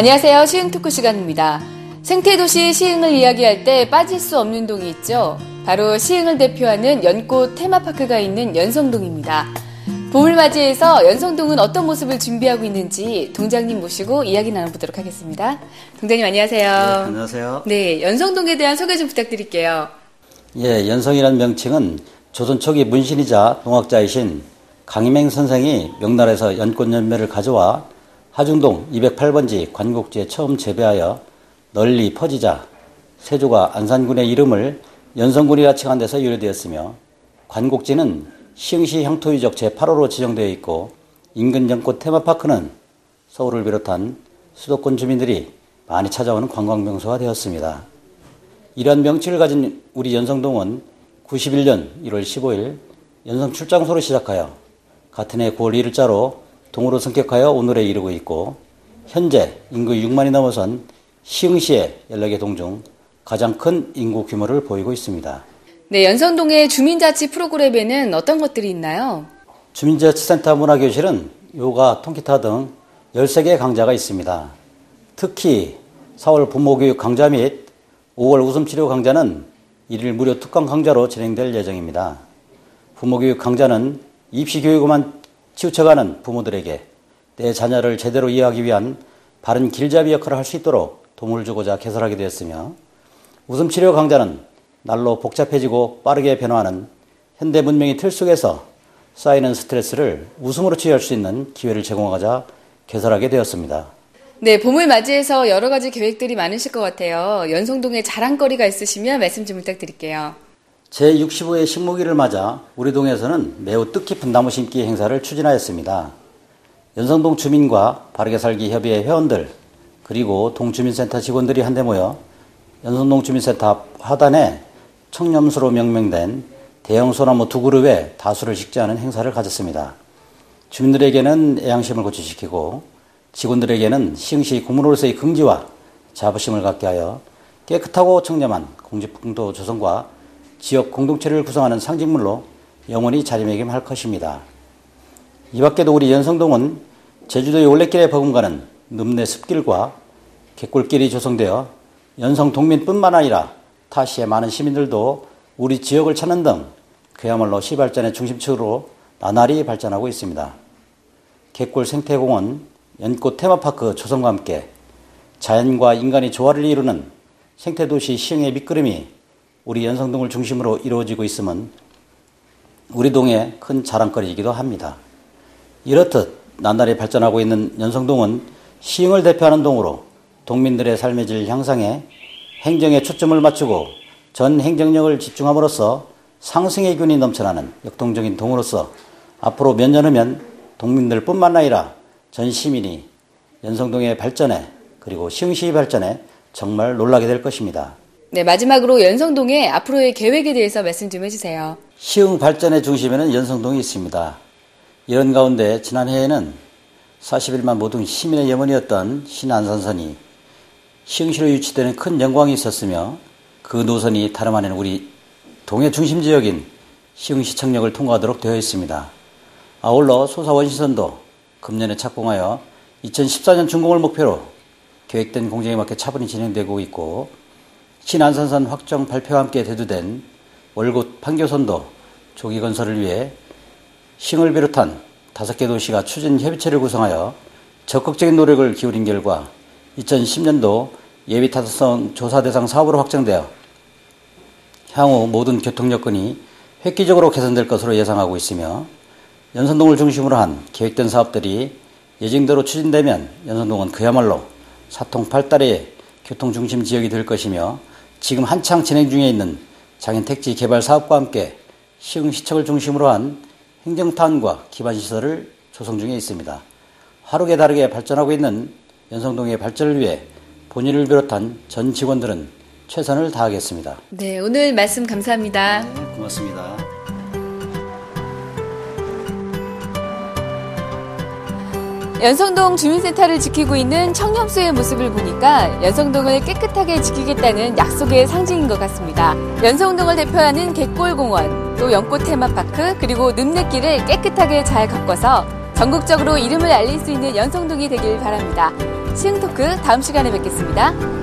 안녕하세요. 시흥 토크 시간입니다. 생태도시 시흥을 이야기할 때 빠질 수 없는 동이 있죠. 바로 시흥을 대표하는 연꽃 테마파크가 있는 연성동입니다. 봄을 맞이해서 연성동은 어떤 모습을 준비하고 있는지 동장님 모시고 이야기 나눠보도록 하겠습니다. 동장님 안녕하세요. 네, 안녕하세요. 네, 연성동에 대한 소개 좀 부탁드릴게요. 예, 연성이라는 명칭은 조선 초기 문신이자 동학자이신 강희맹 선생이 명나라에서 연꽃 열매를 가져와 하중동 208번지 관곡지에 처음 재배하여 널리 퍼지자 세조가 안산군의 이름을 연성군이라 칭한 데서 유래되었으며 관곡지는 시흥시 향토유적 제8호로 지정되어 있고 인근 연꽃 테마파크는 서울을 비롯한 수도권 주민들이 많이 찾아오는 관광명소가 되었습니다. 이러한 명칭을 가진 우리 연성동은 91년 1월 15일 연성 출장소로 시작하여 같은 해 9월 1일자로 동으로 승격하여 오늘에 이르고 있고 현재 인구 6만이 넘어선 시흥시의 연락의 동중 가장 큰 인구 규모를 보이고 있습니다. 네, 연성동의 주민자치 프로그램에는 어떤 것들이 있나요? 주민자치센터 문화교실은 요가, 통기타 등 13개의 강좌가 있습니다. 특히 4월 부모교육 강좌 및 5월 웃음치료 강좌는 1일 무료 특강 강좌로 진행될 예정입니다. 부모교육 강좌는 입시교육만 치우쳐가는 부모들에게 내 자녀를 제대로 이해하기 위한 바른 길잡이 역할을 할 수 있도록 도움을 주고자 개설하게 되었으며 웃음치료 강좌는 날로 복잡해지고 빠르게 변화하는 현대 문명의 틀 속에서 쌓이는 스트레스를 웃음으로 치유할 수 있는 기회를 제공하자 개설하게 되었습니다. 네, 봄을 맞이해서 여러 가지 계획들이 많으실 것 같아요. 연성동에 자랑거리가 있으시면 말씀 좀 부탁드릴게요. 제65회 식목일을 맞아 우리 동에서는 매우 뜻깊은 나무 심기 행사를 추진하였습니다. 연성동 주민과 바르게 살기 협의회 회원들 그리고 동주민센터 직원들이 한데 모여 연성동 주민센터 하단에 청렴수로 명명된 대형 소나무 두 그룹에 다수를 식재하는 행사를 가졌습니다. 주민들에게는 애양심을 고취시키고 직원들에게는 시흥시 국민으로서의 긍지와 자부심을 갖게 하여 깨끗하고 청렴한 공직풍도 조성과 지역 공동체를 구성하는 상징물로 영원히 자리매김할 것입니다. 이 밖에도 우리 연성동은 제주도의 올레길에 버금가는 늪내 습길과 갯골길이 조성되어 연성 동민뿐만 아니라 타시의 많은 시민들도 우리 지역을 찾는 등 그야말로 시발전의 중심축으로 나날이 발전하고 있습니다. 갯골 생태공원, 연꽃 테마파크 조성과 함께 자연과 인간의 조화를 이루는 생태도시 시흥의 밑그림이 우리 연성동을 중심으로 이루어지고 있음은 우리 동의 큰 자랑거리이기도 합니다. 이렇듯 나날이 발전하고 있는 연성동은 시흥을 대표하는 동으로 동민들의 삶의 질 향상에 행정에 초점을 맞추고 전 행정력을 집중함으로써 상승의 균이 넘쳐나는 역동적인 동으로서 앞으로 몇 년 후면 동민들뿐만 아니라 전 시민이 연성동의 발전에 그리고 시흥시 발전에 정말 놀라게 될 것입니다. 네, 마지막으로 연성동의 앞으로의 계획에 대해서 말씀 좀 해주세요. 시흥 발전의 중심에는 연성동이 있습니다. 이런 가운데 지난해에는 41만 모든 시민의 염원이었던 신안산선이 시흥시로 유치되는 큰 영광이 있었으며 그 노선이 다름 아닌 우리 동해 중심 지역인 시흥시청역을 통과하도록 되어 있습니다. 아울러 소사원시선도 금년에 착공하여 2014년 준공을 목표로 계획된 공정에 맞게 차분히 진행되고 있고 신안산선 확정 발표와 함께 대두된 월곶 판교선도 조기 건설을 위해 싱을 비롯한 다섯 개 도시가 추진 협의체를 구성하여 적극적인 노력을 기울인 결과 2010년도 예비 타당성 조사 대상 사업으로 확정되어 향후 모든 교통 여건이 획기적으로 개선될 것으로 예상하고 있으며 연선동을 중심으로 한 계획된 사업들이 예정대로 추진되면 연선동은 그야말로 사통팔달의 교통 중심 지역이 될 것이며 지금 한창 진행 중에 있는 장인 택지 개발 사업과 함께 시흥시청을 중심으로 한 행정탄과 기반시설을 조성 중에 있습니다. 하루게 다르게 발전하고 있는 연성동의 발전을 위해 본인을 비롯한 전 직원들은 최선을 다하겠습니다. 네, 오늘 말씀 감사합니다. 네, 고맙습니다. 연성동 주민센터를 지키고 있는 청렴수의 모습을 보니까 연성동을 깨끗하게 지키겠다는 약속의 상징인 것 같습니다. 연성동을 대표하는 갯골공원, 또 연꽃 테마파크, 그리고 늪내길을 깨끗하게 잘 가꿔서 전국적으로 이름을 알릴 수 있는 연성동이 되길 바랍니다. 시흥토크 다음 시간에 뵙겠습니다.